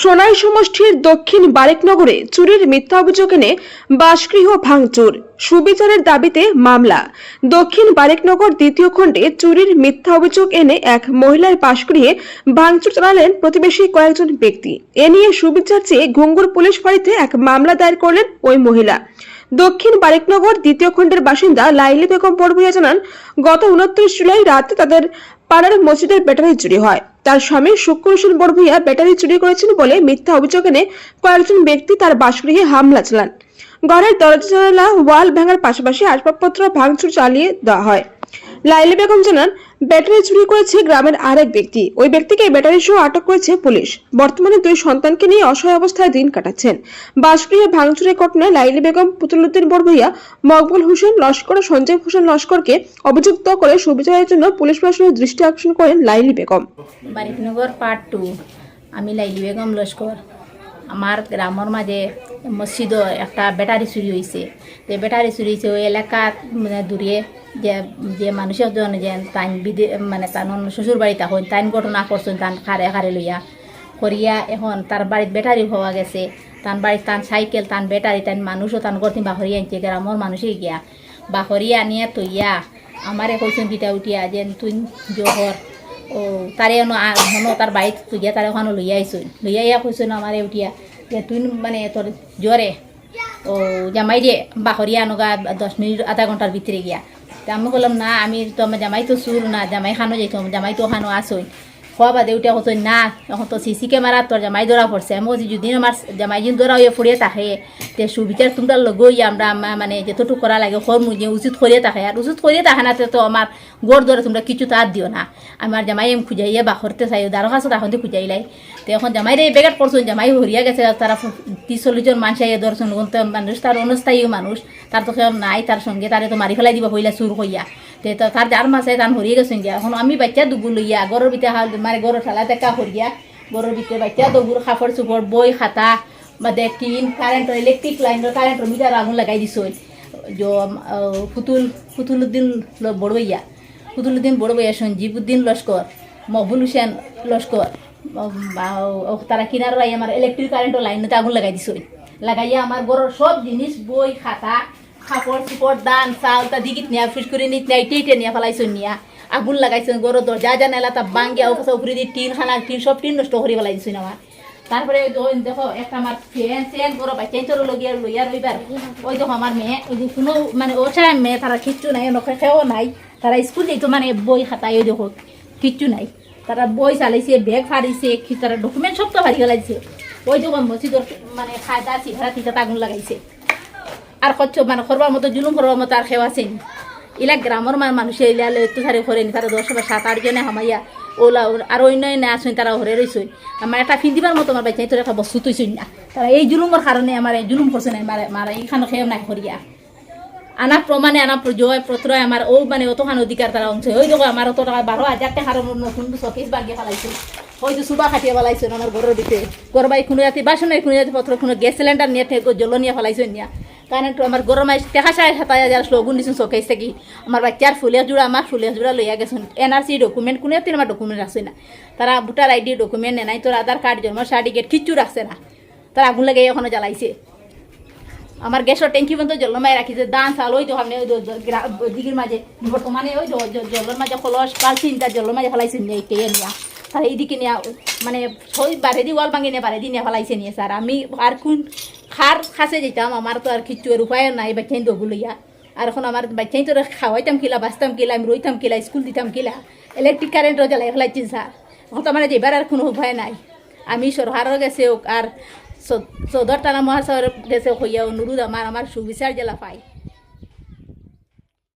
সোনাই সমষ্টির দক্ষিণ বারেকনগরে চুরির মিথ্যা অভিযোগ এনে বাসগৃহ ভাঙচুর। সুবিচারের দাবিতে মামলা। দক্ষিণ বারেকনগর দ্বিতীয় খণ্ডে চুরির মিথ্যা অভিযোগ এনে এক মহিলার বাসগৃহে ভাঙচুর চালালেন প্রতিবেশী কয়েকজন ব্যক্তি। এ নিয়ে সুবিচার চেয়ে ঘুঙ্গুর পুলিশ ফাঁড়িতে এক মামলা দায়ের করলেন ওই মহিলা। দক্ষিণ বারেকনগর দ্বিতীয় খণ্ডের বাসিন্দা লাইলি বেগম পড়ভুইয়া জানান, গত উনত্রিশ জুলাই রাতে তাদের পাড়ার মসজিদের ব্যাটারি চুরি হয়। তার স্বামী শুক্র হোসেন বড়ভুইয়া ব্যাটারি চুরি করেছেন বলে মিথ্যা অভিযোগ এনে কয়েকজন ব্যক্তি তার বাসগৃহে হামলা চালান। ঘরের দরজা জানালা, ওয়াল ভাঙার পাশাপাশি আসবাবপত্র ভাঙচুর চালিয়ে দেওয়া হয়। লাইলি বেগম জানান, ব্যাটারি চুরি করেছে গ্রামের আরেক ব্যক্তি। ওই ব্যক্তিকে ব্যাটারি সহ আটক করেছে পুলিশ। বর্তমানে দুই সন্তানকে নিয়ে অসহায় অবস্থায় দিন কাটাচ্ছেন। বাসগৃহে ভাঙচুরের ঘটনায় লাইলি বেগম, পুতুলুদ্দিন বড়ভুইয়া, মকবুল হোসেন, লস্কর ও সঞ্জয় হোসেন লস্করকে অভিযুক্ত করে সুবিচারের জন্য পুলিশ প্রশাসনের দৃষ্টি আকর্ষণ করেন লাইলি বেগম। বারিকনগর পার্ট টু আমি লাইলি বেগম লস্কর। আমার গ্রামের মাঝে মসজিদও একটা ব্যাটারি চুরি হয়েছে যে ব্যাটারি চুরি হয়েছে ওই এলাকার মানে দূরে যে যে মানুষের জন যে তাইন বিদে মানে তান শ্বশুর বাড়ি তখন তাইন ঘটনা করছেন তান খারে খারে লইয়া করিয়া এখন তার বাড়িত ব্যাটারি হওয়া গেছে তান বাড়িত তান সাইকেল তান ব্যাটারি তান মানুষও তান গর্তিন বাহরি আনছে গ্রামের মানুষই গিয়া। বাহরি আনিয়া তৈয়া আমারে কইছেন বিটা উঠিয়া যে তুই জোহর ও তারে হন তার বাড়িত তুইয়া তারে ওখানে লইয়া আইসুন লইয়া ইয়া কইসুন আমারে উঠিয়া। যে তুই মানে তোর জ্বরে, ও জামাই রে বাহরিয়া নগা দশ মিনিট, আধা ঘণ্টার ভিতরে গিয়া। তা আমি বললাম, না, আমি তো আমার জামাই তো সুর না, জামাই খানো যাইতাম জামাই তো খানো আসই খোয়া বাদে উঠে কত না, এখন তো সিসি ক্যামেরা তোর জামাই ধরা পড়ছে আমি যদি আমার জামাই যিন ধরা হয়ে ফুরিয়ে থাকে, তে সুবিচার তোমরা লগই আমরা আমা- মানে যতটুকু করা লাগে খর মুজে উচিত করিয়ে থাকে। আর উচিত করিয়ে থাকে না তে আমার গোড় ধরে তোমরা কিছু তার দিও না। আমার জামাই এম খুঁজাইয়া বা করতে চাই দারো কাছে তখন তো খুঁজাইলাই তো এখন জামাই রে বেগাট করছেন জামাই হরিয়া গেছে তারা ত্রিশ চল্লিশ জন মানুষ আইয়া করতে মানুষ তার অনস্থায়ী মানুষ তার তো নাই তার সঙ্গে তারে তো মারি ফেলাই দিব হইলা চুর হইয়া তে তার যার মাসে ধান হরিয়ে গেছেন গিয়া এখন আমি বাচ্চা দুবু লইয়া গরুর বিতে হাল মানে গরুর ঠালা টেকা হরিয়া গরুর বিতে বাচ্চা দবুর খাফর চুপর বই খাতা, বা টিন কারেন্টর ইলেকট্রিক লাইনের কারেন্টর মিটার আগুন লাগাই দিছ ফুতুল ফুতুলুদ্দিন বড়বইয়া ফুতুলুদ্দিন বড়বইয়া সঞ্জীব উদ্দিন লস্কর মহবুল হোসেন লস্কর তারা কিনার আমার ইলেকট্রিক কারেন্টর লাইনতে আগুন লাগাই দিছই লাগাইয়া আমার গরুর সব জিনিস বই খাতা কাপড় চুপড় দান, চাউল তা দিগিত নিয়া ফিস করে নিত নিয়া ইটে নিয়া ফেলাইছই নিয়া। আগুন লাগাইছেন গরো দরজা জানালা তা বাঙ্গিয়া ওখানে উপরে দিয়ে টিন খানা, টিন সব টিন নষ্ট করে ফেলাই দিছই আমার তারপরে ওই দেখো একটা আমার ফ্যান ফ্যান করো বাচ্চাই তোর লগিয়া লইয়া রইবার ওই দেখো আমার মেয়ে, ওই যে কোনো মানে ও ছাড়া মেয়ে তারা কিচ্ছু নাই, নখে খেয়েও নাই। তারা স্কুল যেত মানে বই খাতায় ওই দেখো কিচ্ছু নাই। তারা বই চালাইছে ব্যাগ ফাড়িছে তারা ডকুমেন্ট সব তো ফাড়ি ফেলাইছে ওই দেখো মসজিদর মানে খায়দা চিঘারা তিতা আগুন লাগাইছে। আর কচ্ছ মানে করবার মতো জুলুম করবার মতো আর খেয়ে আছেন। ইলা গ্রামের মান মানুষে ইলা সারি করেন তারা দশ বা সাত, আট জনে হামাইয়া ওলা আর অন্য না আসুন তারা হরে রইছই আমার একটা ফিন্দিবার মতো আমার বাচ্চা তোর একটা বস্তু তুইছই না। তারা এই জুলুমের কারণে আমার এই জুলুম করছে না, মারা মারা এইখানে খেয়েও নাই করিয়া আনা প্রমাণে, আনা জয় পত্র আমার ও মানে অতখান অধিকার তারা অংশ। ওই দেখো, আমার অত টাকা বারো হাজার টাকার নতুন শোকেস বাগিয়ে ফেলাইছে যে সুবা খাটিয়ে ফেলাইছে আমার ঘরের ভিতরে। গরবাই কোনো জাতি, বাসনের কোনো জাতি পত্র কোনো গ্যাস সিলিন্ডার নিয়ে থেকে জল নিয়ে ফেলাইছে নিয়া। কারণ তো আমার গরমাই টেকা সাড়ে সাত হাজার লগুন দিছো শোকেস থেকে আমার বাচ্চার ফুলে জোড়া আমার ফুলে জোড়া লইয়া গেছেন এনআরসি ডকুমেন্ট কোনো জাতির আমার ডকুমেন্ট আছে না। তারা ভোটার আইডি ডকুমেন্ট নেই তোর আধার কার্ড জন্ম সার্টিফিকেট কিচ্ছু রাখছে না। তারা আগুন লাগে এখনও জ্বালাইছে। আমার গ্যাসের ট্যাঙ্কি পর্যন্ত জলমাই রাখিছে দান চাল ওই তো ওই তো- তো গ্রা- দিঘির মাঝে বর্তমানে ওই জলের মাঝে কলস পালছিন তার জলের মাঝে ফেলাইছে নিয়ে কে নিয়া। তার এইদিকে নিয়ে মানে সই বারে দি ওয়াল ভাঙি নিয়ে বারে দি নিয়ে ফেলাইছে নিয়ে স্যার আমি আর কোন খার খাসে যেতাম আমার তো আর কিচ্ছু আর উপায় নাই বাচ্চাই তো গুলিয়া আর এখন আমার বাচ্চাই তো খাওয়াইতাম কিলা বাঁচতাম কিলা, আমি রইতাম কিলা, স্কুল দিতাম কিলা ইলেকট্রিক কারেন্টও জ্বালাই ফেলাইছি স্যার এখন তো আমার যেবার আর কোনো উপায় নাই। আমি সরহারও গেছে আর চৌধর টানা মহাসর গেছে হইয়া অনুরোধ আমার আমার সুবিচার জেলা পাই